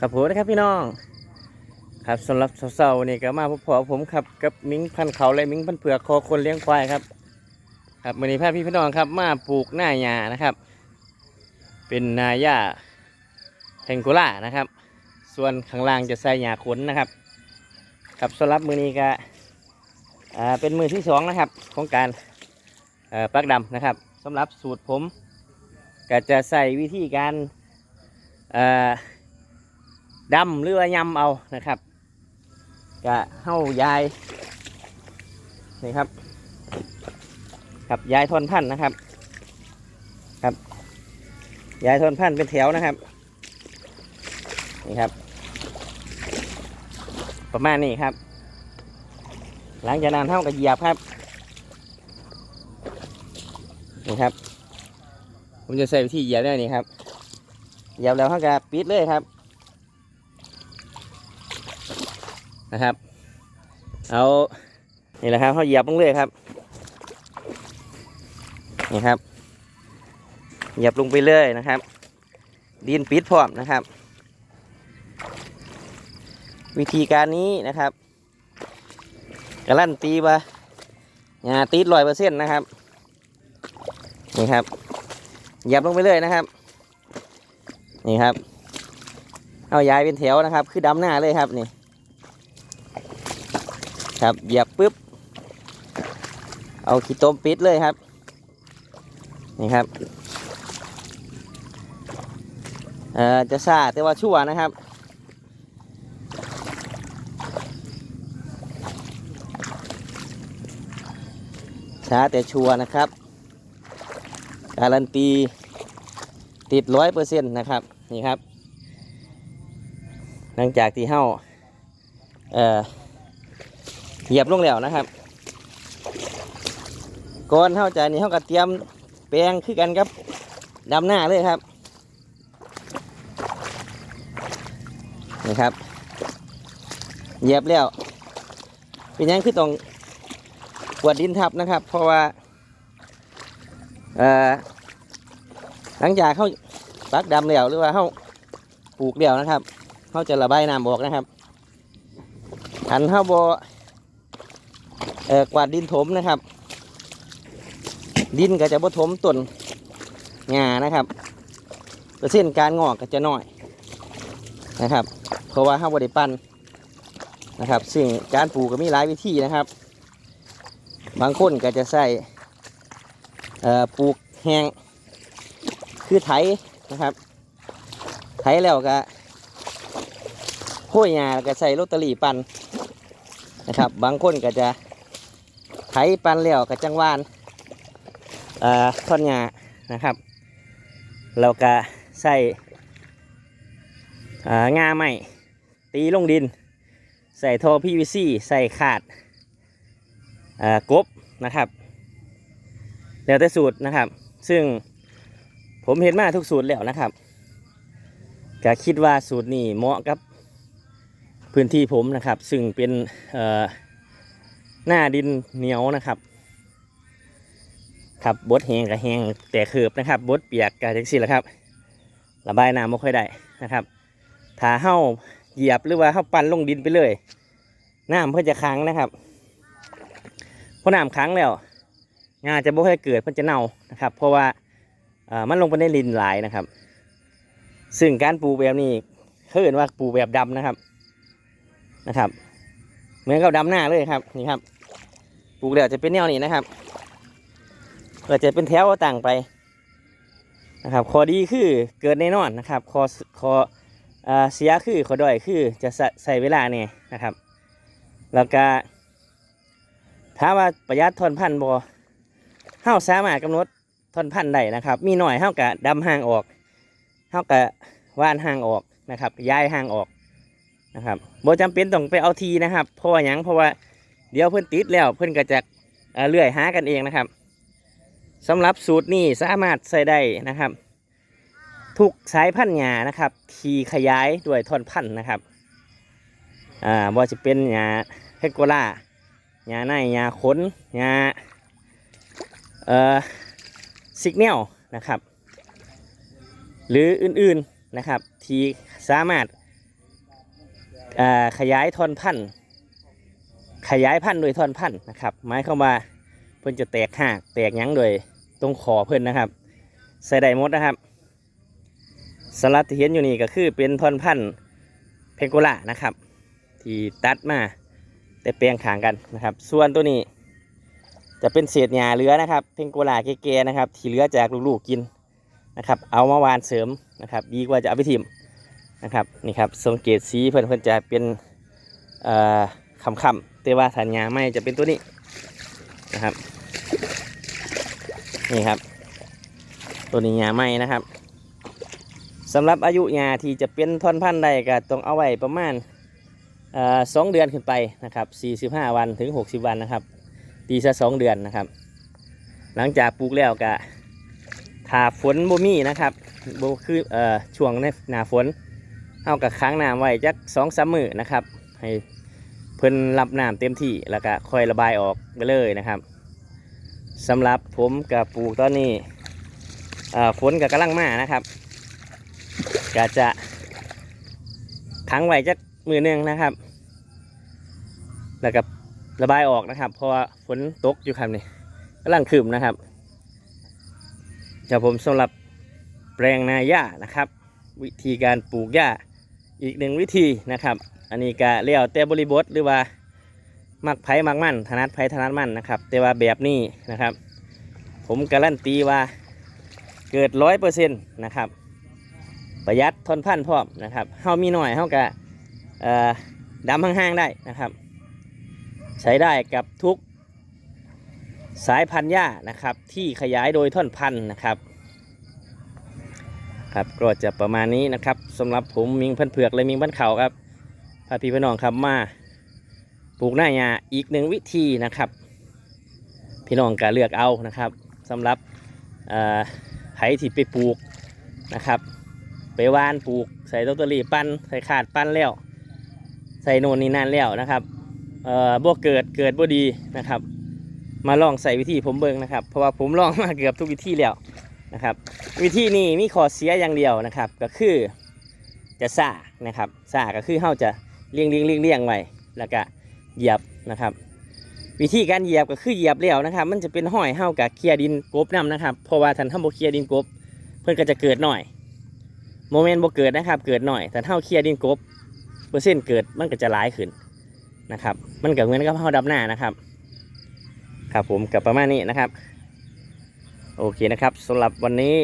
ครับผมนะครับพี่น้องครับสำหรับเสาร์ๆนี่ก็มาพบพอผมครับกับมิ้งพันเขาและมิ้งพันเผือกคอคนเลี้ยงควายครับ ครับวันนี้พาพี่พี่น้องครับ มาปลูกหน้าหญ้านะครับ เป็นนาหญ้าแทงโกล่านะครับ ส่วนข้างล่างจะใส่หญ้าขนนะครับครับสำหรับมือนี้ก็อ่าเป็นมือที่สองนะครับของการอ่อปักดำนะครับสำหรับสูตรผมก็จะใส่วิธีการอ่อ ดำหรือว่ายำเอานะครับก็เห่ายายนี่ครับ ครับยายทนพันธุ์นะครับ ครับ ยายทนพันธุ์เป็นแถวนะครับนี่ครับ ประมาณนี้ครับ หลังจากนั้นเท่ากับเหยียบครับนี่ครับ ผมจะใส่วิธีเหยียบได้นี่ครับเหยียบแล้วเท่ากับปิดเลยครับ นะครับ เอานี่แหละครับเขาเหยียบลงเลยครับนี่ครับเหยียบลงไปเลยนะครับ ดินปิดพร้อมนะครับ วิธีการนี้นะครับการันตีว่าหญ้าติดร้อยเปอร์เซ็นต์นะครับนี่ครับเหยียบลงไปเลยนะครับ นี่ครับ เอาย้ายเป็นแถวนะครับ คือดำหน้าเลยครับนี่ ครับเหยียบปุ๊บ เอาขี้ต้มปิดเลยครับ นี่ครับเอ่อจะซาแต่ว่าชั่วนะครับ ช้าแต่ชัวนะครับ การันตีติดร้อยเปอร์เซ็นต์นะครับ นี่ครับ หลังจากที่เฮ้าเอ่อ เหยียบลงแล้วนะครับ ก่อนเท่าใจนี่เท่ากับเตรียมแปลงคือกันครับดำหน้าเลยครับนี่ครับเหยียบแล้วเป็นยังคือต้องกวาดดินทับนะครับ เพราะว่าหลังจากเขาปักดำแล้วหรือว่าเขาปลูกแล้วนะครับเขาจะระบายน้ำออกนะครับขันเขาบอ่อ กวาดดินถมนะครับ ดินก็จะบ่ถมต้นงานะครับเปอร์เซ็นต์การงอกก็จะน้อยนะครับ เพราะว่าเขาบริปันนะครับ ซึ่งการปลูกก็มีหลายวิธีนะครับ บางคนก็จะใส่ปลูกแห้งคือไถนะครับ ไถแล้วก็ห้ยหญ้าแล้วก็ใส่ลอตเตอรี่ปันนะครับ บางคนก็จะ ถปันแล้วก็จังหวานอ่อท่อนหญ้านะครับแล้วก็ใส่อ่องาใหม่ตีลงดิน ใส่ท่อ PVC ใส่ขาดอ่อกบนะครับแล้วแต่สูตรนะครับ ซึ่งผมเห็นมาทุกสูตรแล้วนะครับก็คิดว่าสูตรนี้เหมาะกับพื้นที่ผมนะครับ ซึ่งเป็นเอ่อ หน้าดินเหนียวนะครับครับบดแหงกับแหงแต่เขือบนะครับบดเปียกกับจังซี่แหละครับ ระบายน้ำไม่ค่อยได้นะครับถ้าเห่าเหยียบหรือว่าเห่าปั่นลงดินไปเลยน้ำเพื่อจะค้างนะครับพอน้ำค้างแล้วงาจะบ่ค่อยเกิดมันจะเน่านะครับ เพราะว่ามันลงไปในลินหลายนะครับ ซึ่งการปูแบบนี้เขาเรียกว่าปูแบบดำนะครับนะครับ เหมือนกับดำหน้าเลยครับนี่ครับ ปลูกแล้วจะเป็นแนวนี้นะครับก็จะเป็นแถวต่างไปนะครับขอดีคือเกิดแน่นอนนะครับขอขอเอ่อเสียคือขอด้อยคือจะใส่เวลาเนี่ยนะครับ แล้วก็ถ้าว่าประหยัดทอนพันธุ์บ่เฮาสามารถกำหนดทอนพันธุ์ได้นะครับ มีหน่อยเฮากะดำห่างออกเฮากะว่านห่างออกนะครับ ย้ายห่างออกนะครับโบ่จำเป็นต้องไปเอาทีนะครับ เพราะว่ายังเพราะว่า เดี๋ยวเพิ่อนติดแล้วเพิ่อนก็จะเลื่อยหากันเองนะครับสำหรับสูตรนี้สามารถใส่ได้นะครับ ทุกสายพันธุ์หญ้านะครับ ทีขยายด้วยทอนพันธุ์นะครับอ่าบ่จะเป็นหญ้าเฮกโกล่าหยาในยาขนยาเอ่อสิกเนลนะครับ หรืออื่นๆนะครับ ที่สามารถขยายทอนพันธุ์ ขยายพันธุ์โดยท่อนพันธุ์นะครับหมายความาเพิ่นจะแตกหักแตกยั้งโดยตรงขอเพิ่นนะครับ ใส่ได้หมดนะครับสลัดที่เห็นอยู่นี่ก็คือเป็นท่อนพันธุ์เพงโกล่านะครับ ที่ตัดมาแต่แปลงขางกันนะครับ ส่วนตัวนี้ จะเป็นเศษหญ้าเหลือนะครับ เพงโกล่าแก่ๆนะครับ ที่เหลือจากลูกๆกินนะครับ เอามาวานเสริมนะครับ ดีกว่าจะเอาไปทิมนะครับนี่ครับสังเกตสีเพิ่อนเพิ่อนจะเป็นเอ่อคำ แต่ว่าฐานหญ้าไม่จะเป็นตัวนี้นะครับ นี่ครับ ตัวนี้หญ้าไม่นะครับสำหรับอายุหญ้าที่จะเป็นท่อนพันธุ์ใดก็ต้องเอาไว้ประมาณสองเดือนขึ้นไปนะครับ45วันถึง60วันนะครับตีซะสองเดือนนะครับ หลังจากปลูกแล้วก็ถ้าฝนบ่มีนะครับบ่คือเอ่อช่วงในหน้าฝนเอากับค้างน้ำไว้จักสองสามมือนะครับให้ เพิ่นรับน้ำเต็มที่แล้วก็ค่อยระบายออกไปเลยนะครับสำหรับผมกับปลูกตอนนี้ฝนกับกำลังมานะครับก็จะค้างไว้จักมือนึงนะครับ แล้วก็ระบายออกนะครับ เพราะว่าฝนตกอยู่ครับนี่กำลังคืมนะครับจะผมสำหรับแปลงนาหญ้านะครับ วิธีการปลูกหญ้า อีกหนึ่งวิธีนะครับ อันนี้ก็เลี้ยวแต่บริบทหรือว่ามักไผ่มักมั่นถนัดไผ่ถนัดมั่นนะครับ แต่ว่าแบบนี้นะครับ ผมการันตีว่าเกิดร้อยเปอร์เซ็นต์นะครับ ประหยัดทนพันธุ์พร้อมนะครับเฮามีหน่อยเฮาก็เอ่อดำห่างๆได้นะครับ ใช้ได้กับทุกสายพันธุ์หญ้านะครับ ที่ขยายโดยท่อนพันธุ์นะครับ ครับก็จะประมาณนี้นะครับสำหรับผมมิงพันเผือกและมิงพันเขาครับพาพี่พี่น้องครับมาปลูกหน้าหญ้าอีกหนึ่งวิธีนะครับ พี่น้องก็เลือกเอานะครับสำหรับไผ่ที่ไปปลูกนะครับ ไปวานปลูกใส่ต้นตะลีปั้นใส่ขาดปั้นแล้วใส่โนนนี่นั่นแล้วนะครับเอ่อบ่เกิดเกิดบ่ดีนะครับ มาลองใส่วิธีผมเบิ่งนะครับ เพราะว่าผมลองมาเกือบทุกวิธีแล้ว นะครับ วิธีนี้มีข้อเสียอย่างเดียวนะครับ ก็คือจะซ่านะครับซ่าก็คือเฮาจะเลี้ยงเลี้ยงเลี้ยงเลี้ยงไว้แล้วก็เหยียบนะครับ วิธีการเหยียบก็คือเหยียบแล้วนะครับ มันจะเป็นห้อยเฮากับเคลียดินกบนํนะครับเพราะว่าท่านทำบ่เคลียดินกบ เพิ่อนก็จะเกิดหน่อยโมเมนต์บ่เกิดนะครับ เกิดหน่อยแต่เฮาเคลียดินกบเปอร์เซ็นต์เกิดมันก็จะหลายขึ้นนะครับ มันก็เหมือนกับเฮาดับหน้านะครับ ครับผมกับประมาณนี้นะครับ โอเคนะครับสำหรับวันนี้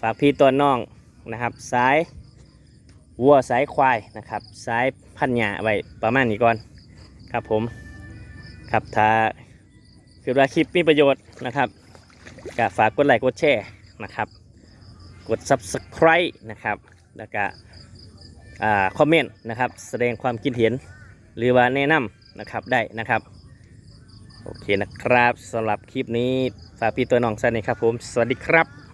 ฝากพี่ตัวน้องนะครับสายวัวสายควายนะครับสายพันหยาไว้ประมาณนี้ก่อนครับผมครับถ้าคือว่าคลิปมีประโยชน์นะครับก็ฝากกดไลค์กดแชร์นะครับ กด subscribe นะครับแล้วก็อ่าคอมเมนต์นะครับแสดงความคิดเห็นหรือว่าแนะนำนะครับได้นะครับ โอเคนะครับสำหรับคลิปนี้ฝากพี่ตัวน้องสันนี่ครับผม สวัสดีครับ